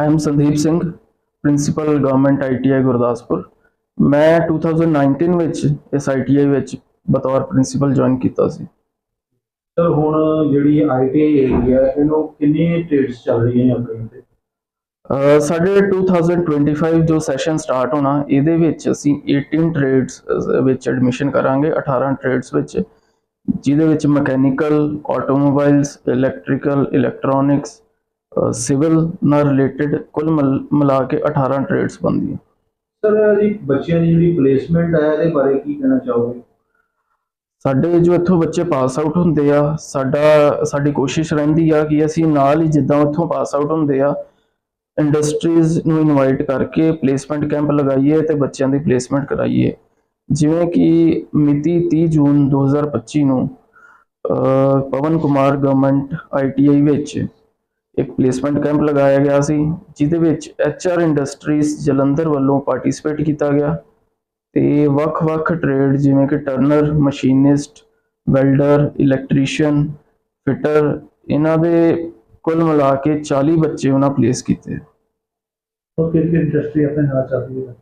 I am Sandeep Singh, principal government ITI Gurdaspur ਮੈਂ 2019 ਵਿੱਚ ਇਸ ITI ਵਿੱਚ ਬਤੌਰ ਪ੍ਰਿੰਸੀਪਲ ਜੁਆਇਨ ਕੀਤਾ ਸੀ। ਸਰ ਹੁਣ ਜਿਹੜੀ ਆਈਟੀਆਈ ਹੈਗੀ ਆ ਇਹਨੂੰ ਕਿੰਨੀ ਟ੍ਰੇਡਸ ਚੱਲ ਰਹੀਆਂ ਨੇ ਆਪਣੇ ਤੇ? ਅਹ ਸਾਡੇ 2025 ਜੋ ਸੈਸ਼ਨ ਸਟਾਰਟ ਹੋਣਾ ਇਹਦੇ ਵਿੱਚ ਅਸੀਂ 18 ਟ੍ਰੇਡਸ ਵਿੱਚ ਐਡਮਿਸ਼ਨ ਕਰਾਂਗੇ 18 ਟ੍ਰੇਡਸ ਵਿੱਚ ਜਿਹਦੇ ਵਿੱਚ mechanical automobiles electrical electronics civil ਨਾਲ ਰਿਲੇਟਡ ਕੁੱਲ ਮਿਲ- ਕੇ 18 ਟ੍ਰੇਡਸ ਬਣਦੀਆਂ। ਸਰ ਜੀ ਬੱਚਿਆਂ ਦੀ ਜਿਹੜੀ ਪਲੇਸਮੈਂਟ ਹੈ ਇਹਦੇ ਬਾਰੇ ਕੀ ਕਹਿਣਾ ਚਾਹੋਗੇ? ਸਾਡੇ ਜੋ ਇੱਥੋਂ ਬੱਚੇ ਪਾਸ ਆਊਟ ਹੁੰਦੇ ਆ ਸਾਡਾ ਸਾਡੀ ਕੋਸ਼ਿਸ਼ ਰਹਿੰਦੀ ਆ ਕਿ ਅਸੀਂ ਨਾਲ ਹੀ ਜਿੱਦਾਂ ਉੱਥੋਂ ਪਾਸ ਆਊਟ ਹੁੰਦੇ ਆ ਇੰਡਸਟਰੀਜ਼ ਨੂੰ ਇਨਵਾਈਟ ਕਰਕੇ ਪਲੇਸਮੈਂਟ ਕੈਂਪ ਲਗਾਈਏ ਤੇ ਬੱਚਿਆਂ ਦੀ ਪਲੇਸਮੈਂਟ ਕਰਾਈਏ। ਜਿਵੇਂ ਕਿ ਮਿਤੀ 30 ਜੂਨ 2025 ਨੂੰ ਪਵਨ ਕੁਮਾਰ ਗਵਰਨਮੈਂਟ ਆਈਟੀਆਈ ਵਿੱਚ ਇੱਕ ਪਲੇਸਮੈਂਟ ਕੈਂਪ ਲਗਾਇਆ ਗਿਆ ਸੀ ਜਿਹਦੇ ਵਿੱਚ ਐਚਆਰ ਇੰਡਸਟਰੀਜ਼ ਜਲੰਧਰ ਵੱਲੋਂ ਪਾਰਟਿਸਿਪੇਟ ਕੀਤਾ ਗਿਆ ਤੇ ਵੱਖ-ਵੱਖ ਟ੍ਰੇਡ ਜਿਵੇਂ ਕਿ turner machinist welder electrician fitter ਇਹਨਾਂ ਦੇ ਕੁੱਲ ਮਿਲਾ ਕੇ 40 ਬੱਚੇ ਉਹਨਾਂ ਪਲੇਸ ਕੀਤੇ। ਉਹ ਕਿਹੜੀ ਇੰਡਸਟਰੀ ਆਪਣੇ ਨਾਲ ਚੱਲਦੀ ਹੈ?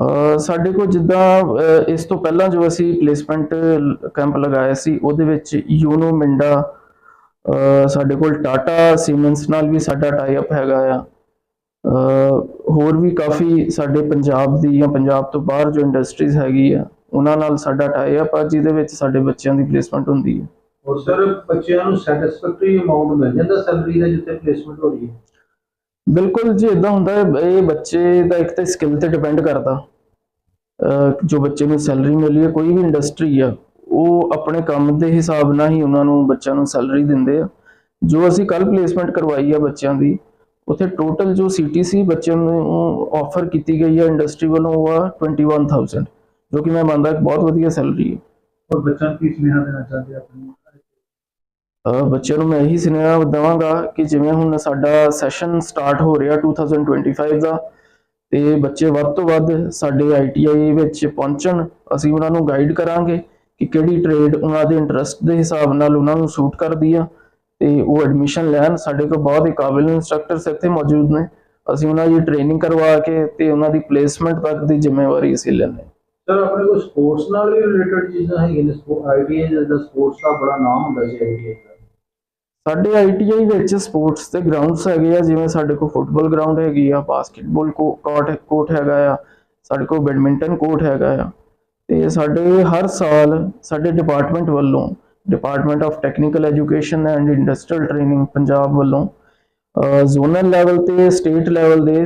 ਅਹ ਸਾਡੇ ਕੋਲ ਜਿੱਦਾਂ ਇਸ ਤੋਂ ਪਹਿਲਾਂ ਜੋ ਅਸੀਂ ਪਲੇਸਮੈਂਟ ਕੈਂਪ ਲਗਾਇਆ ਸੀ ਉਹਦੇ ਵਿੱਚ ਯੂਨੋ ਮਿੰਡਾ ਸਾਡੇ ਕੋਲ ਟਾਟਾ ਸੀਮੈਂਸ ਨਾਲ ਵੀ ਸਾਡਾ ਟਾਈ ਅਪ ਹੈਗਾ ਆ। ਹੋਰ ਵੀ ਕਾਫੀ ਸਾਡੇ ਪੰਜਾਬ ਦੀ ਜਾਂ ਪੰਜਾਬ ਤੋਂ ਬਾਹਰ ਜੋ ਇੰਡਸਟਰੀਜ਼ ਹੈਗੀ ਆ ਉਹਨਾਂ ਨਾਲ ਸਾਡਾ ਟਾਈ ਅਪ ਆ ਜਿਹਦੇ ਵਿੱਚ ਸਾਡੇ ਬੱਚਿਆਂ ਦੀ ਪਲੇਸਮੈਂਟ ਹੁੰਦੀ ਹੈ ਔਰ ਸਰ ਬੱਚਿਆਂ ਨੂੰ ਸੈਟੀਸਫੈਕਟਰੀ ਅਮਾਉਂਟ ਮਿਲ ਜਾਂਦਾ ਸੈਲਰੀ ਦਾ ਜਿੱਥੇ ਪਲੇਸਮੈਂਟ ਹੋ ਰਹੀ ਹੈ? ਬਿਲਕੁਲ ਜੀ ਇਦਾਂ ਹੁੰਦਾ ਹੈ ਇਹ ਬੱਚੇ ਦਾ ਇੱਕ ਤਾਂ ਸਕਿੱਲ ਤੇ ਡਿਪੈਂਡ ਕਰਦਾ। ਜੋ ਬੱਚੇ ਨੂੰ ਸੈਲਰੀ ਮਿਲੀ ਹੈ ਕੋਈ ਵੀ ਇੰਡਸਟਰੀ ਆ ਉਹ ਆਪਣੇ ਕੰਮ ਦੇ ਹਿਸਾਬ ਨਾਲ ਹੀ ਉਹਨਾਂ ਨੂੰ ਬੱਚਿਆਂ ਨੂੰ ਸੈਲਰੀ ਦਿੰਦੇ ਆ। ਜੋ ਅਸੀਂ ਕੱਲ ਪਲੇਸਮੈਂਟ ਕਰਵਾਈ ਆ ਬੱਚਿਆਂ ਦੀ ਉੱਥੇ ਟੋਟਲ ਜੋ ਸੀਟੀਸੀ ਬੱਚਿਆਂ ਨੂੰ ਆਫਰ ਕੀਤੀ ਗਈ ਹੈ ਇੰਡਸਟਰੀ ਵੱਲੋਂ ਉਹ ਆ 21000 ਜੋ ਕਿ ਮੈਂ ਮੰਨਦਾ ਇੱਕ ਬਹੁਤ ਵਧੀਆ ਸੈਲਰੀ ਹੈ ਔਰ ਬੱਚਿਆਂ ਨੂੰ ਕੀ ਸੁਨੇਹਾ ਦੇਣਾ ਚਾਹੁੰਦੇ ਆਪਣੀ ਬੱਚਿਆਂ ਨੂੰ ਮੈਂ ਇਹੀ ਸੁਨੇਹਾ ਦੇਵਾਂਗਾ ਕਿ ਜਿਵੇਂ ਹੁਣ ਸਾਡਾ ਸੈਸ਼ਨ ਸਟਾਰਟ ਹੋ ਰਿਹਾ 2025 ਦਾ ਤੇ ਬੱਚੇ ਵੱਧ ਤੋਂ ਵੱਧ ਸਾਡੇ ITI ਵਿੱਚ ਪਹੁੰਚਣ ਅਸੀਂ ਉਹਨਾਂ ਨੂੰ ਗਾਈਡ ਕਰਾਂਗੇ। ਕਿ ਕਿਹੜੀ ਟ੍ਰੇਡ ਉਹਨਾਂ ਦੇ ਇੰਟਰਸਟ ਦੇ ਹਿਸਾਬ ਨਾਲ ਉਹਨਾਂ ਨੂੰ ਸੂਟ ਕਰਦੀ ਆ ਤੇ ਉਹ ਐਡਮਿਸ਼ਨ ਲੈਣ। ਸਾਡੇ ਕੋਲ ਬਹੁਤ ਹੀ ਕਾਬਿਲ ਇੰਸਟ੍ਰਕਟਰਸ ਇੱਥੇ ਮੌਜੂਦ ਨੇ। ਅਸੀਂ ਉਹਨਾਂ ਦੀ ਟ੍ਰੇਨਿੰਗ ਕਰਵਾ ਕੇ ਤੇ ਉਹਨਾਂ ਦੀ ਪਲੇਸਮੈਂਟ ਤੱਕ ਦੀ ਜ਼ਿੰਮੇਵਾਰੀ ਅਸੀਂ ਲੈਂਦੇ ਹਾਂ। ਸਰ ਆਪਣੇ ਕੋਲ ਸਪੋਰਟਸ ਨਾਲ ਵੀ ਰਿਲੇਟਡ ਚੀਜ਼ਾਂ ਹੈਗੀਆਂ ਨੇ। ਆਈਟੀਆਈ ਦਾ ਸਪੋਰਟਸ ਦਾ ਬੜਾ ਨਾਮ ਹੁੰਦਾ ਸੀ ਆਈਟੀਆਈ ਸਾਡੇ ਆਈਟੀਆਈ ਵਿੱਚ ਸਪੋਰਟਸ ਦੇ ਗਰਾਊਂਡਸ ਹੈਗੇ ਆ ਜਿਵੇਂ ਸਾਡੇ ਕੋਲ ਫੁੱਟਬਾਲ ਗਰਾਊਂਡ ਹੈਗੀ ਆ ਬਾਸਕਟਬਾਲ ਕੋਰਟ ਕੋਰਟ ਹੈਗਾ ਆ ਸਾਡੇ ਕੋਲ ਬੈਡਮਿੰਟਨ ਕੋਰਟ ਹੈਗਾ ਆ। ਤੇ ਸਾਡੇ ਹਰ ਸਾਲ ਸਾਡੇ ਡਿਪਾਰਟਮੈਂਟ ਵੱਲੋਂ department of technical education and industrial training Punjab ਵੱਲੋਂ ਜ਼ੋਨਲ ਲੈਵਲ ਤੇ ਸਟੇਟ ਲੈਵਲ ਦੇ